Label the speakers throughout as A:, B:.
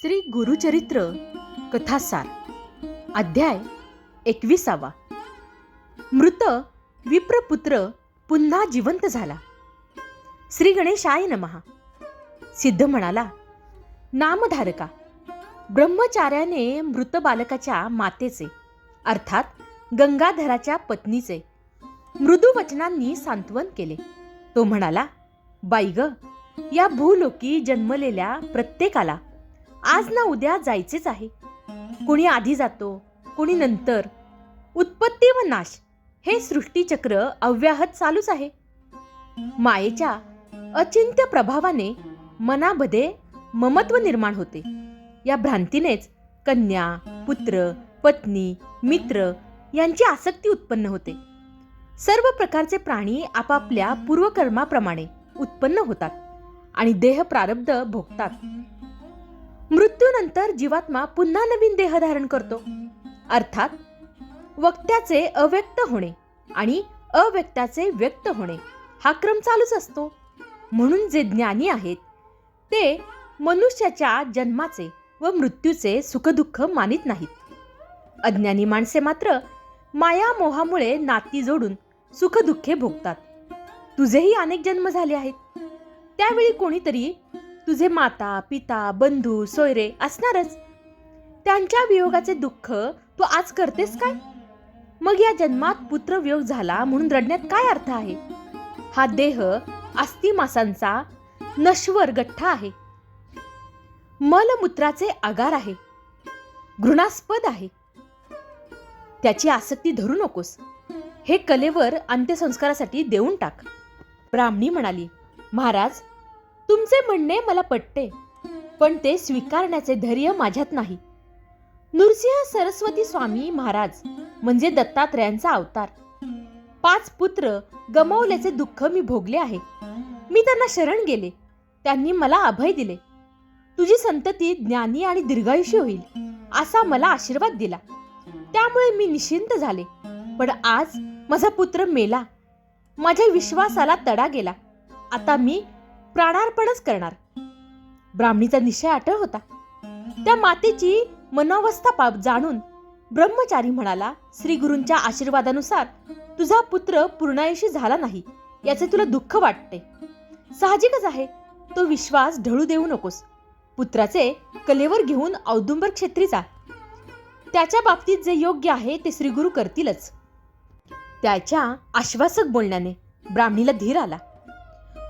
A: श्री गुरुचरित्र कथासार अध्याय एकविसावा. मृत विप्रपुत्र पुन्हा जिवंत झाला. श्री गणेशाय नमहा सिद्ध म्हणाला नामधारका ब्रह्मचार्याने मृत बालकाच्या मातेचे अर्थात गंगाधराच्या पत्नीचे मृदू वचनांनी सांत्वन केले. तो म्हणाला बाईग ग या भूलोकी जन्मलेल्या प्रत्येकाला आज ना उद्या जायचेच आहे. कोणी आधी जातो कुणी नंतर. उत्पत्ती व नाश हे सृष्टीचक्र अव्याहत चालूच आहे. मायेच्या अचिंत्य प्रभावाने मनामध्ये ममत्व निर्माण होते. या भ्रांतीनेच कन्या पुत्र पत्नी मित्र यांची आसक्ती उत्पन्न होते. सर्व प्रकारचे प्राणी आपापल्या पूर्वकर्माप्रमाणे उत्पन्न होतात आणि देह प्रारब्ध भोगतात. मृत्यूनंतर जीवात्मा पुन्हा नवीन देह धारण करतो. अर्थात वक्त्याचे अव्यक्त होणे आणि अव्यक्ताचे व्यक्त होणे हा क्रम चालूच असतो. म्हणून जे ज्ञानी आहेत ते मनुष्याच्या जन्माचे व मृत्यूचे सुखदुःख मानित नाहीत. अज्ञानी माणसे मात्र माया मोहामुळे नाती जोडून सुखदुःखे भोगतात. तुझेही अनेक जन्म झाले आहेत. त्यावेळी कोणीतरी तुझे माता पिता बंधू सोयरे असणारच. त्यांच्या वियोगाचे दुःख तू आज करतेस काय? मग या जन्मात पुत्र वियोग झाला म्हणून रडण्यात काय अर्थ आहे? हा देह अस्थिमासांचा नश्वर गठ्ठा आहे. मलमूत्राचे आगार आहे. घृणास्पद आहे. त्याची आसक्ती धरू नकोस. हे कलेवर अंत्यसंस्कारासाठी देऊन टाक. ब्राह्मणी म्हणाली महाराज तुमचे म्हणणे मला पटते पण ते स्वीकारण्याचे धैर्य माझ्यात नाही. नृसिंह सरस्वती स्वामी महाराज म्हणजे दत्तात्रयांचा अवतार. पाच पुत्र गमावल्याचे दुःख मी भोगले आहे. मी त्यांना शरण गेले. त्यांनी मला अभय दिले. तुझी संतती ज्ञानी आणि दीर्घायुषी होईल असा मला आशीर्वाद दिला. त्यामुळे मी निश्चिंत झाले. पण आज माझा पुत्र मेला. माझ्या विश्वासाला तडा गेला. आता मी प्राणार्पणच करणार. ब्राह्मणीचा निश्चय अटळ होता. त्या मातेची मनोवस्था पाप जाणून ब्रह्मचारी म्हणाला श्री गुरूंच्या आशीर्वादानुसार तुझा पुत्र पूर्णायुषी झाला नाही याचे तुला दुःख वाटते. साहजिकच आहे तो विश्वास ढळू देऊ नकोस. पुत्राचे कलेवर घेऊन औदुंबर क्षेत्री जा. त्याच्या बाबतीत जे योग्य आहे ते श्रीगुरु करतीलच. त्याच्या आश्वासक बोलण्याने ब्राह्मणीला धीर आला.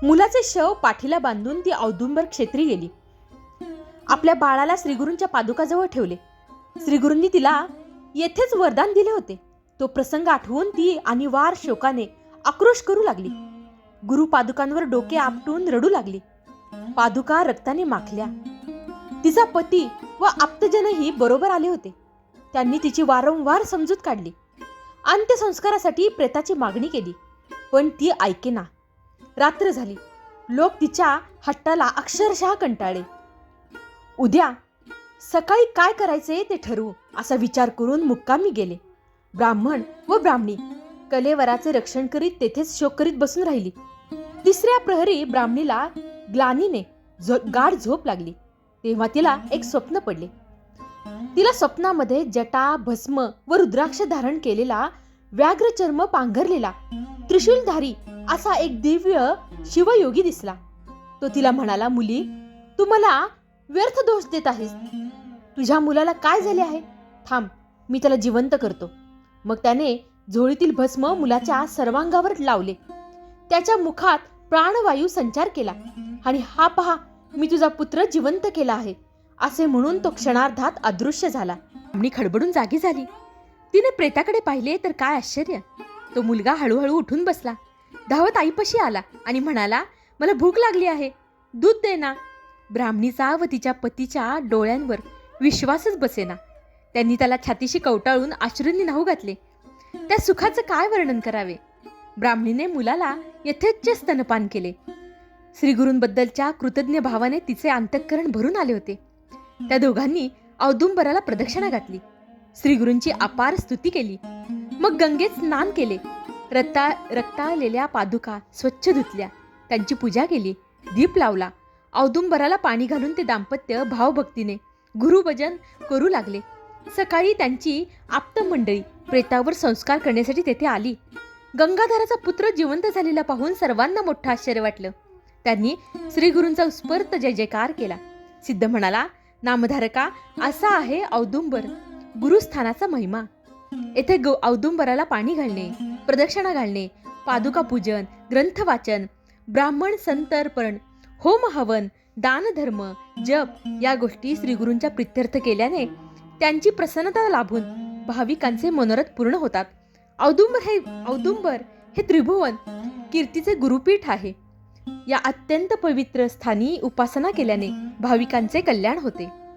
A: मुलाचे शव पाठीला बांधून ती औदुंबर क्षेत्री गेली. आपल्या बाळाला श्रीगुरूंच्या पादुकाजवळ ठेवले. श्रीगुरूंनी तिला येथेच वरदान दिले होते. तो प्रसंग आठवून ती आणि वार शोकाने आक्रोश करू लागली. गुरु पादुकांवर डोके आपटून रडू लागली. पादुका रक्ताने माखल्या. तिचा पती व आप्तजनही बरोबर आले होते. त्यांनी तिची वारंवार समजूत काढली. अंत्यसंस्कारासाठी प्रेताची मागणी केली. पण ती ऐकेना. रात्र झाली. लोक तिच्या हट्टाला अक्षरशः कंटाळले. उद्या सकाळी काय करायचे ते ठरवू असा विचार करून मुक्कामी गेले. ब्राह्मण व ब्राह्मणी कलेवराचे रक्षण करीत तेथेच शोक करीत बसून राहिली. तिसऱ्या प्रहरी ब्राह्मणीला ग्लानीने झो गाढ झोप लागली. तेव्हा तिला एक स्वप्न पडले. तिला स्वप्नामध्ये जटा भस्म व रुद्राक्ष धारण केलेला व्याघ्र चर्म पांघरलेला त्रिशूलधारी असा एक दिव्य शिवयोगी दिसला. तो तिला म्हणाला मुली तू मला व्यर्थ दोष देत आहेस. तुझ्या मुलाला काय झाले आहे? थांब मी त्याला जिवंत करतो. मग त्याने झोळीतील भस्म मुलाच्या सर्वांगावर लावले. त्याच्या मुखात प्राणवायू संचार केला आणि हा पहा मी तुझा पुत्र जिवंत केला आहे. असे म्हणून तो क्षणार्धात अदृश्य झाला. मी खडबडून जागी झाली. तिने प्रेताकडे पाहिले तर काय आश्चर्य. तो मुलगा हळूहळू उठून बसला. धावत आईपाशी आला आणि म्हणाला मला भूक लागली आहे. दूध दे ना. ब्राह्मणीचा व तिच्या पतीच्या डोळ्यांवर विश्वासच बसेना. त्यांनी त्याला छातीशी कवटाळून अश्रूंनी न्हाऊ घातले. त्या सुखाचं काय वर्णन करावे? ब्राह्मणीने मुलाला यथेच्छ स्तनपान केले. श्रीगुरूंबद्दलच्या कृतज्ञ भावाने तिचे अंतःकरण भरून आले होते. त्या दोघांनी औदुंबराला प्रदक्षिणा घातली. श्रीगुरूंची अपार स्तुती केली. मग गंगेत स्नान केले. रक्ता रक्ताळलेल्या पादुका स्वच्छ धुतल्या. त्यांची पूजा केली. दीप लावला. औदुंबराला पाणी घालून ते दाम्पत्य भावभक्तीने गुरुभजन करू लागले. सकाळी त्यांची आप्त मंडळी प्रेतावर संस्कार करण्यासाठी तेथे आली. गंगाधराचा पुत्र जिवंत झालेला पाहून सर्वांना मोठं आश्चर्य वाटलं. त्यांनी श्रीगुरूंचा उत्स्फूर्त जय जयकार केला. सिद्ध म्हणाला नामधारका असा आहे औदुंबर. गुरुस्थानाचा महिमा. येथे गौ औदुंबराला पाणी घालणे प्रदक्षिणा घालणे पादुका पूजन ग्रंथ वाचन ब्राह्मण संतर्पण होम हवन दानधर्म जप या गोष्टी श्रीगुरूंच्या प्रित्यर्थ केल्याने त्यांची प्रसन्नता लाभून भाविकांचे मनोरथ पूर्ण होतात. औदुंबर हे औदुंबर हे त्रिभुवन कीर्तीचे गुरुपीठ आहे. या अत्यंत पवित्र स्थानी उपासना केल्याने भाविकांचे कल्याण होते.